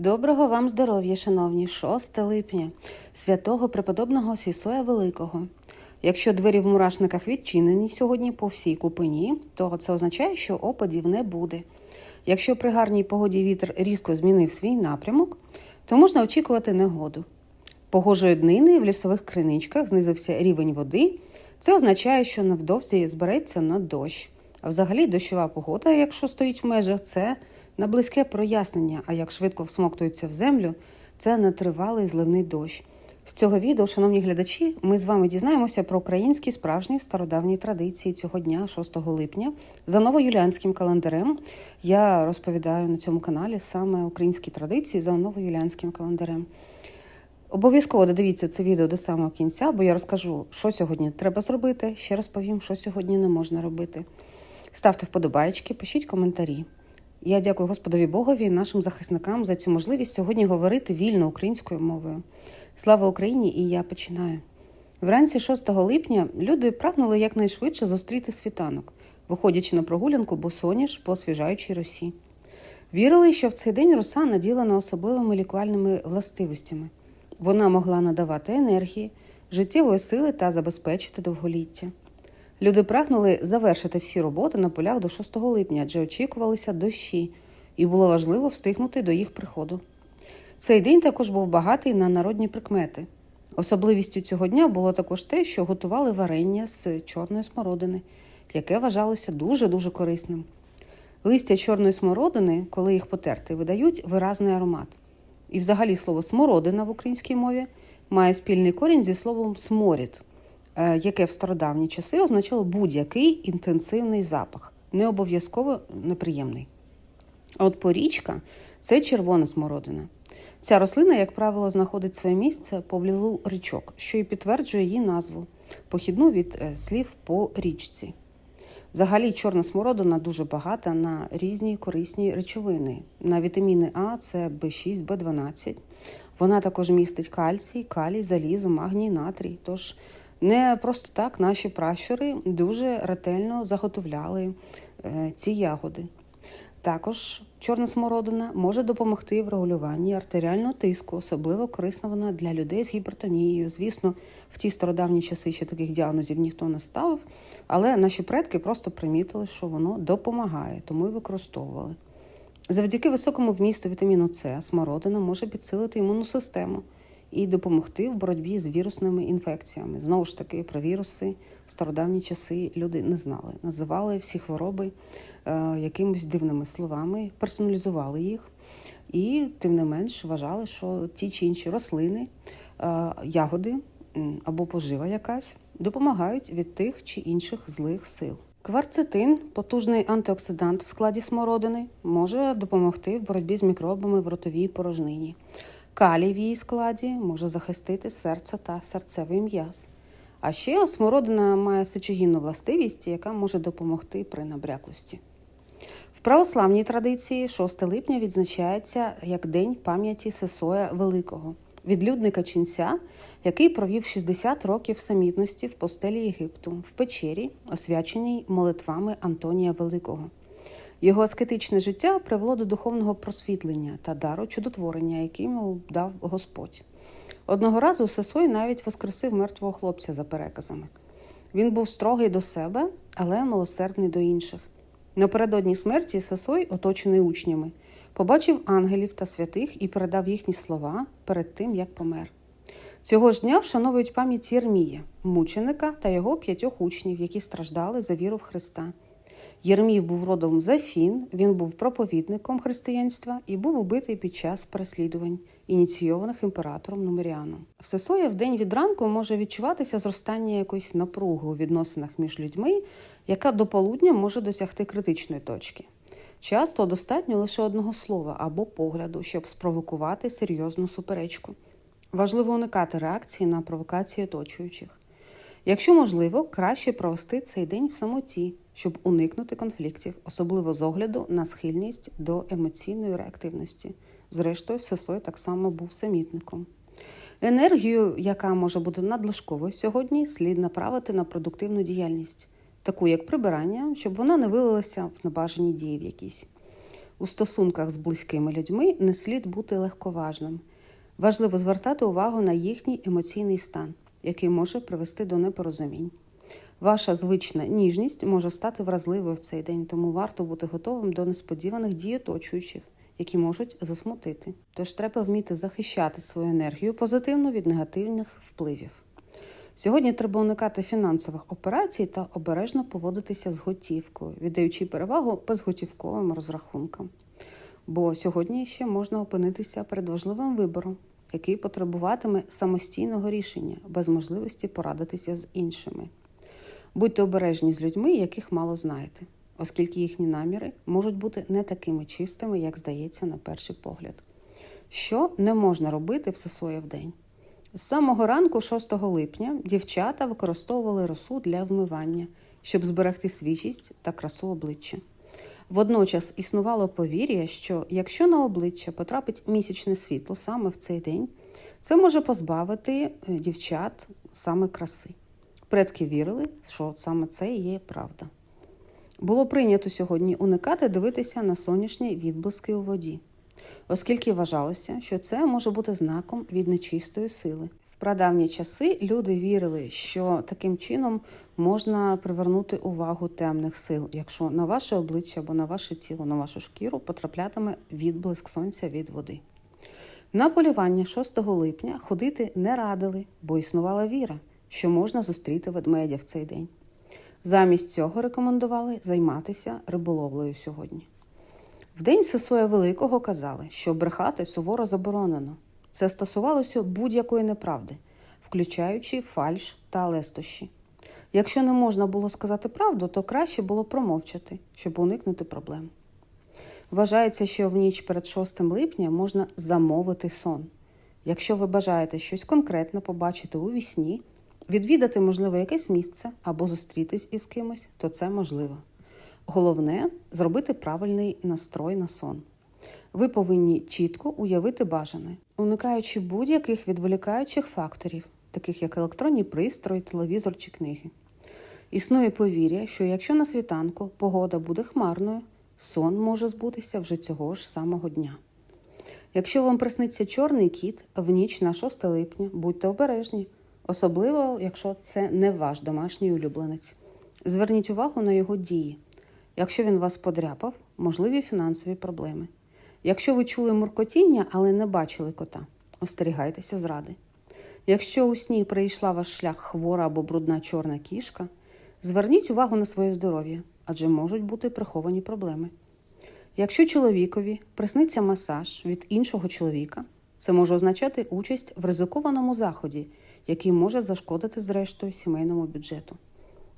Доброго вам здоров'я, шановні, 6 липня, святого преподобного Сісоя Великого. Якщо двері в мурашниках відчинені сьогодні по всій купині, то це означає, що опадів не буде. Якщо при гарній погоді вітер різко змінив свій напрямок, то можна очікувати негоду. Погожої днини в лісових криничках знизився рівень води. Це означає, що невдовзі збереться на дощ. А взагалі дощова погода, якщо стоїть в межах, це на близьке прояснення, а як швидко всмоктується в землю, це на тривалий зливний дощ. З цього відео, шановні глядачі, ми з вами дізнаємося про українські справжні стародавні традиції цього дня, 6 липня. За новоюліанським календарем я розповідаю на цьому каналі саме українські традиції за новоюліанським календарем. Обов'язково додивіться це відео до самого кінця, бо я розкажу, що сьогодні треба зробити. Ще розповім, що сьогодні не можна робити. Ставте вподобайки, пишіть коментарі. Я дякую Господові Богові і нашим захисникам за цю можливість сьогодні говорити вільно українською мовою. Слава Україні! І я починаю. Вранці 6 липня люди прагнули якнайшвидше зустріти світанок, виходячи на прогулянку босоніж по освіжаючій росі. Вірили, що в цей день роса наділена особливими лікувальними властивостями. Вона могла надавати енергії, життєвої сили та забезпечити довголіття. Люди прагнули завершити всі роботи на полях до 6 липня, адже очікувалися дощі, і було важливо встигнути до їх приходу. Цей день також був багатий на народні прикмети. Особливістю цього дня було також те, що готували варення з чорної смородини, яке вважалося дуже-дуже корисним. Листя чорної смородини, коли їх потерти, видають виразний аромат. І взагалі слово смородина в українській мові має спільний корінь зі словом сморід, яке в стародавні часи означало будь-який інтенсивний запах, не обов'язково неприємний. А от порічка це червона смородина. Ця рослина, як правило, знаходить своє місце поблизу річок, що і підтверджує її назву, похідну від е, слів по річці. Взагалі, чорна смородина дуже багата на різні корисні речовини. На вітаміни А, це В6, В12. Вона також містить кальцій, калій, залізо, магній, натрій. Тож не просто так наші пращури дуже ретельно заготовляли е, ці ягоди. Також чорна смородина може допомогти в регулюванні артеріального тиску, особливо корисна вона для людей з гіпертонією. Звісно, в ті стародавні часи ще таких діагнозів ніхто не ставив, але наші предки просто примітили, що воно допомагає, тому і використовували. Завдяки високому вмісту вітаміну С смородина може підсилити імунну систему і допомогти в боротьбі з вірусними інфекціями. Знову ж таки, про віруси в стародавні часи люди не знали. Називали всі хвороби е, якимось дивними словами, персоналізували їх, і тим не менш вважали, що ті чи інші рослини, е, ягоди або пожива якась допомагають від тих чи інших злих сил. Кварцетин, потужний антиоксидант в складі смородини, може допомогти в боротьбі з мікробами в ротовій порожнині. Калій в її складі може захистити серце та серцевий м'яз. А ще смородина має сечогінну властивість, яка може допомогти при набряклості. В православній традиції 6 липня відзначається як День пам'яті Сесоя Великого, відлюдника ченця, який провів 60 років самітності в постелі Єгипту в печері, освяченій молитвами Антонія Великого. Його аскетичне життя привело до духовного просвітлення та дару чудотворення, який йому дав Господь. Одного разу Сесой навіть воскресив мертвого хлопця за переказами. Він був строгий до себе, але милосердний до інших. Напередодні смерті Сесой, оточений учнями, побачив ангелів та святих і передав їхні слова перед тим, як помер. Цього ж дня вшановують пам'ять Єрмія, мученика та його п'ятьох учнів, які страждали за віру в Христа. Єрмій був родом з Афін, він був проповідником християнства і був убитий під час переслідувань, ініційованих імператором Нумеріаном. В в день від ранку може відчуватися зростання якоїсь напруги у відносинах між людьми, яка до полудня може досягти критичної точки. Часто достатньо лише одного слова або погляду, щоб спровокувати серйозну суперечку. Важливо уникати реакції на провокації оточуючих. Якщо можливо, краще провести цей день в самоті, щоб уникнути конфліктів, особливо з огляду на схильність до емоційної реактивності. Зрештою, Сесой так само був самітником. Енергію, яка може бути надлишковою сьогодні, слід направити на продуктивну діяльність, таку як прибирання, щоб вона не вилилася в небажані дії в якісь. У стосунках з близькими людьми не слід бути легковажним. Важливо звертати увагу на їхній емоційний стан, який може привести до непорозумінь. Ваша звична ніжність може стати вразливою в цей день, тому варто бути готовим до несподіваних дій оточуючих, які можуть засмутити. Тож треба вміти захищати свою енергію позитивно від негативних впливів. Сьогодні треба уникати фінансових операцій та обережно поводитися з готівкою, віддаючи перевагу безготівковим розрахункам. Бо сьогодні ще можна опинитися перед важливим вибором, який потребуватиме самостійного рішення без можливості порадитися з іншими. Будьте обережні з людьми, яких мало знаєте, оскільки їхні наміри можуть бути не такими чистими, як здається на перший погляд. Що не можна робити в Сесоє в день? З самого ранку, 6 липня, дівчата використовували росу для вмивання, щоб зберегти свіжість та красу обличчя. Водночас існувало повір'я, що якщо на обличчя потрапить місячне світло саме в цей день, це може позбавити е, дівчат саме краси. Предки вірили, що саме це і є правда. Було прийнято сьогодні уникати дивитися на сонячні відблиски у воді, оскільки вважалося, що це може бути знаком від нечистої сили. В прадавні часи люди вірили, що таким чином можна привернути увагу темних сил, якщо на ваше обличчя або на ваше тіло, на вашу шкіру потраплятиме відблиск сонця від води. На полювання 6 липня ходити не радили, бо існувала віра, що можна зустріти ведмедя в цей день. Замість цього рекомендували займатися риболовлею сьогодні. В день Сесоя Великого казали, що брехати суворо заборонено. Це стосувалося будь-якої неправди, включаючи фальш та лестощі. Якщо не можна було сказати правду, то краще було промовчати, щоб уникнути проблем. Вважається, що в ніч перед 6 липня можна замовити сон. Якщо ви бажаєте щось конкретне побачити у вісні, відвідати, можливо, якесь місце або зустрітись із кимось, то це можливо. Головне зробити правильний настрой на сон. Ви повинні чітко уявити бажане, уникаючи будь-яких відволікаючих факторів, таких як електронні пристрої, телевізор чи книги. Існує повір'я, що якщо на світанку погода буде хмарною, сон може збутися вже цього ж самого дня. Якщо вам присниться чорний кіт в ніч на 6 липня, будьте обережні, особливо якщо це не ваш домашній улюбленець. Зверніть увагу на його дії. Якщо він вас подряпав, можливі фінансові проблеми. Якщо ви чули муркотіння, але не бачили кота, остерігайтеся зради. Якщо у сні прийшла ваш шлях хвора або брудна чорна кішка, зверніть увагу на своє здоров'я, адже можуть бути приховані проблеми. Якщо чоловікові присниться масаж від іншого чоловіка, це може означати участь в ризикованому заході, який може зашкодити зрештою сімейному бюджету.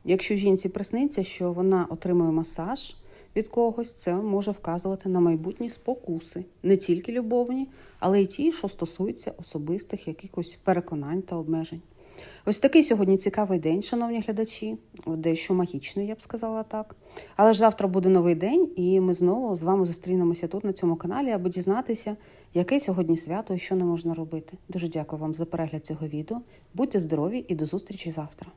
Якщо жінці присниться, що вона отримує масаж від когось, це може вказувати на майбутні спокуси, не тільки любовні, але й ті, що стосуються особистих якихось переконань та обмежень. Ось такий сьогодні цікавий день, шановні глядачі, дещо магічний, я б сказала так. Але ж завтра буде новий день, і ми знову з вами зустрінемося тут на цьому каналі, аби дізнатися, яке сьогодні свято і що не можна робити. Дуже дякую вам за перегляд цього відео. Будьте здорові і до зустрічі завтра.